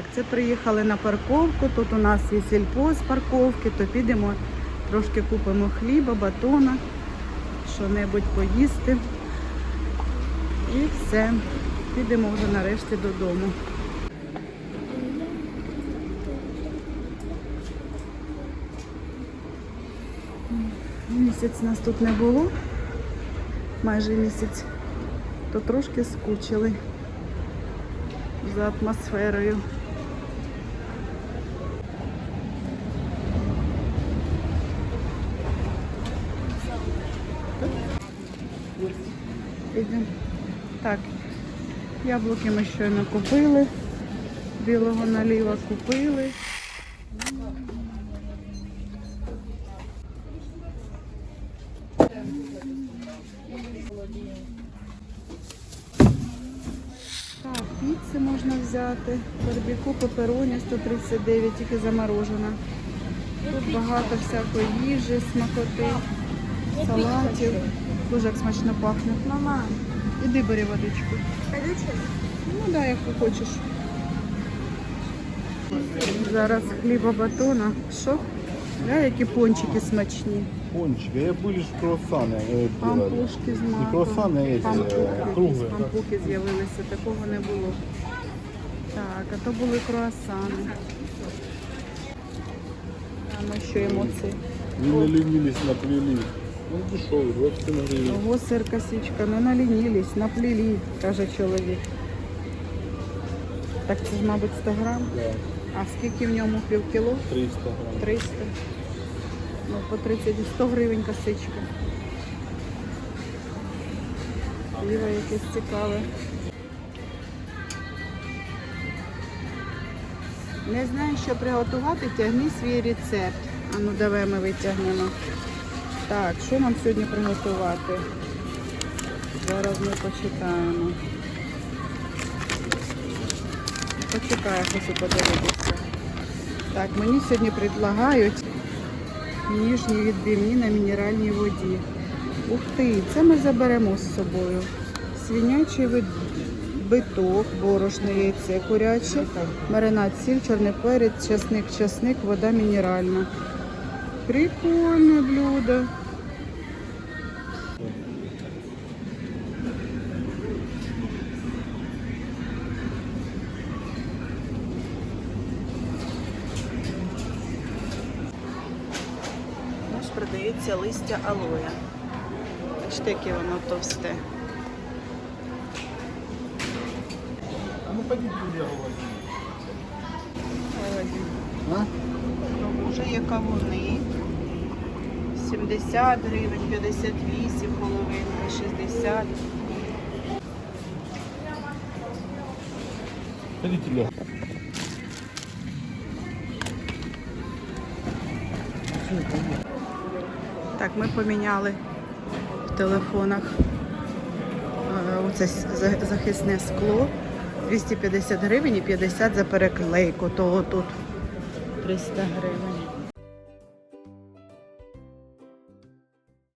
Так, це приїхали на парковку. Тут у нас є сільпо з парковки, то підемо трошки купимо хліба, батона, що-небудь поїсти. І все. Підемо вже нарешті додому. Місяць нас тут не було, майже місяць, то трошки скучили за атмосферою. Ідемо. Так, яблуки ми щойно купили, білого наліва купили. Так, піци можна взяти. Барбіку, пепероні 139, тільки заморожена. Тут багато всякої їжі, смакоти, салатів. Дуже як смачно пахне. Мама, Іди бери водичку. колючий? Ну да, як ти хочеш. Зараз хліба батона. Що? Да, які пончики смачні. Пончики. Я были же круассаны э, делали. Пампушки з маком. круасани, а эти, Пампухи, е, круглі, якісь да. пампухи з'явилися, такого не було. Так, а то були круасани. А ми що емоції? Не наленились, наплели. Он дешевый, 27 гривен. Ого, сир косичка, не налінілись, наплілі, каже чоловік. Так це ж, мабуть, 100 грам. Да, А скільки в ньому пів кіло? 300 грамм. 300. Ну, по 30, 100 гривень косичка. Ліва якесь цікаве. Не знаю, що приготувати, тягни свій рецепт. А ну давай ми витягнемо. Так, що нам сьогодні приготувати? Зараз ми почитаємо. Почекаю, хочу подивитися. Так, мені сьогодні предлагають ніжні відбивні на мінеральній воді. Ух ти, це ми заберемо з собою. Свинячий вид- биток, борошно, яйце куряче, маринад, сіль, чорний перець, часник, часник, вода мінеральна. Прикольне блюдо. Продається листя алоя. Бачите, яке воно товсте. А ну пойдите я А? Вже є кавуни. 70 гривень, 58 половинка, 60. Пойдите Леха. Так, ми поміняли в телефонах е, оце захисне скло. 250 гривень і 50 за переклейку. То тут 300 гривень.